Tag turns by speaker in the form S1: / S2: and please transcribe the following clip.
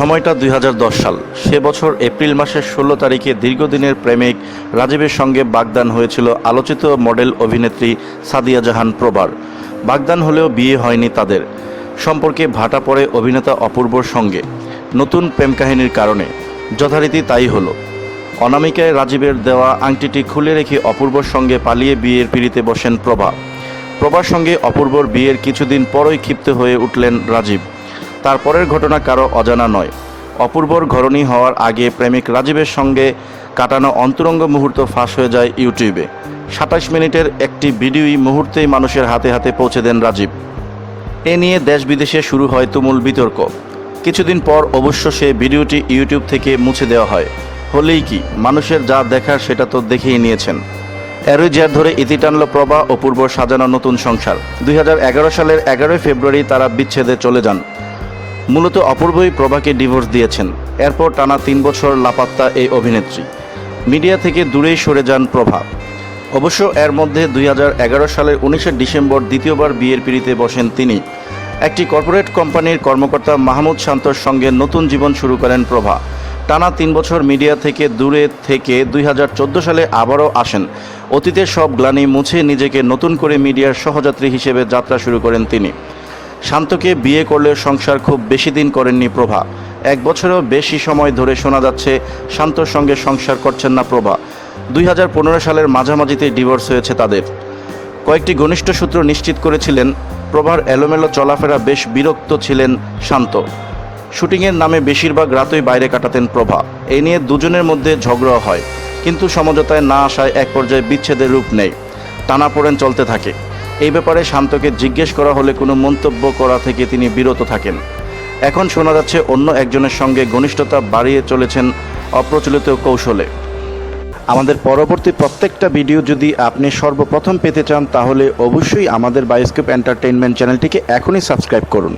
S1: সময়টা দুই হাজার দশ সাল। সে বছর এপ্রিল মাসের ষোলো তারিখে দীর্ঘদিনের প্রেমিক রাজীবের সঙ্গে বাগদান হয়েছিল আলোচিত মডেল অভিনেত্রী সাদিয়া জাহান প্রবার বাগদান হলেও বিয়ে হয়নি তাদের। সম্পর্কে ভাটা পড়ে অভিনেতা অপূর্বর সঙ্গে। নতুন প্রেম কাহিনীর কারণে। যথারীতি তাই হলো। অনামিকায় রাজীবের দেওয়া আংটিটি খুলে রেখে অপূর্বর সঙ্গে পালিয়ে বিয়ের পিড়িতে বসেন প্রভা। প্রভার সঙ্গে অপূর্বর বিয়ের কিছুদিন পরই ক্ষিপ্ত হয়ে উঠলেন রাজীব। তারপরের ঘটনা কারও অজানা নয়। অপূর্বর ঘরণী হওয়ার আগে প্রেমিক রাজীবের সঙ্গে কাটানো অন্তরঙ্গ মুহূর্ত ফাঁস হয়ে যায় ইউটিউবে। সাতাশ মিনিটের একটি ভিডিওই মুহূর্তেই মানুষের হাতে হাতে পৌঁছে দেন রাজীব। এ নিয়ে দেশ বিদেশে শুরু হয় তুমুল বিতর্ক। কিছুদিন পর অবশ্য সে ভিডিওটি ইউটিউব থেকে মুছে দেওয়া হয়। হলেই কি, মানুষের যা দেখার সেটা তো দেখেই নিয়েছেন। এরই জের ধরে ইতি টানল প্রভা অপূর্ব সাজানো নতুন সংসার। দুই হাজার এগারো সালের এগারোই ফেব্রুয়ারি তারা বিচ্ছেদে চলে যান। মূলত অপূর্বই প্রভাকে ডিভোর্স দিয়েছেন। এরপর টানা তিন বছর লাপাত্তা এই অভিনেত্রী। মিডিয়া থেকে দূরেই সরে যান প্রভা। অবশ্য এর মধ্যে দুই হাজার এগারো সালের উনিশে ডিসেম্বর দ্বিতীয়বার বিয়ের পিড়িতে বসেন তিনি। একটি কর্পোরেট কোম্পানির কর্মকর্তা মাহমুদ শান্তর সঙ্গে নতুন জীবন শুরু করেন প্রভা। টানা তিন বছর মিডিয়া থেকে দূরে থেকে দুই হাজার চোদ্দ সালে আবারও আসেন। অতীতের সব গ্লানি মুছে নিজেকে নতুন করে মিডিয়ার সহযাত্রী হিসেবে যাত্রা শুরু করেন তিনি। শান্তকে বিয়ে করলে সংসার খুব বেশি দিন করেননি প্রভা। এক বছরেও বেশি সময় ধরে শোনা যাচ্ছে, শান্তর সঙ্গে সংসার করছেন না প্রভা। দুই হাজার পনেরো সালের মাঝামাঝিতে ডিভোর্স হয়েছে তাদের। কয়েকটি ঘনিষ্ঠ সূত্র নিশ্চিত করেছিলেন, প্রভার এলোমেলো চলাফেরা বেশ বিরক্ত ছিলেন শান্ত। শুটিংয়ের নামে বেশিরভাগ রাতই বাইরে কাটাতেন প্রভা। এ নিয়ে দুজনের মধ্যে ঝগড়া হয়, কিন্তু সমঝোতায় না আসায় এক পর্যায়ে বিচ্ছেদের রূপ নেই টানাপোড়েন চলতে থাকে। এই ব্যাপারে শান্তকে জিজ্ঞেস করা হলে কোনো মন্তব্য করা থেকে তিনি বিরত থাকেন। এখন শোনা যাচ্ছে অন্য একজনের সঙ্গে ঘনিষ্ঠতা বাড়িয়ে চলেছেন অপ্রচলিত কৌশলে। আমাদের পরবর্তী প্রত্যেকটা ভিডিও যদি আপনি সর্বপ্রথম পেতে চান, তাহলে অবশ্যই আমাদের বায়োস্কোপ এন্টারটেইনমেন্ট চ্যানেলটিকে এখনই সাবস্ক্রাইব করুন।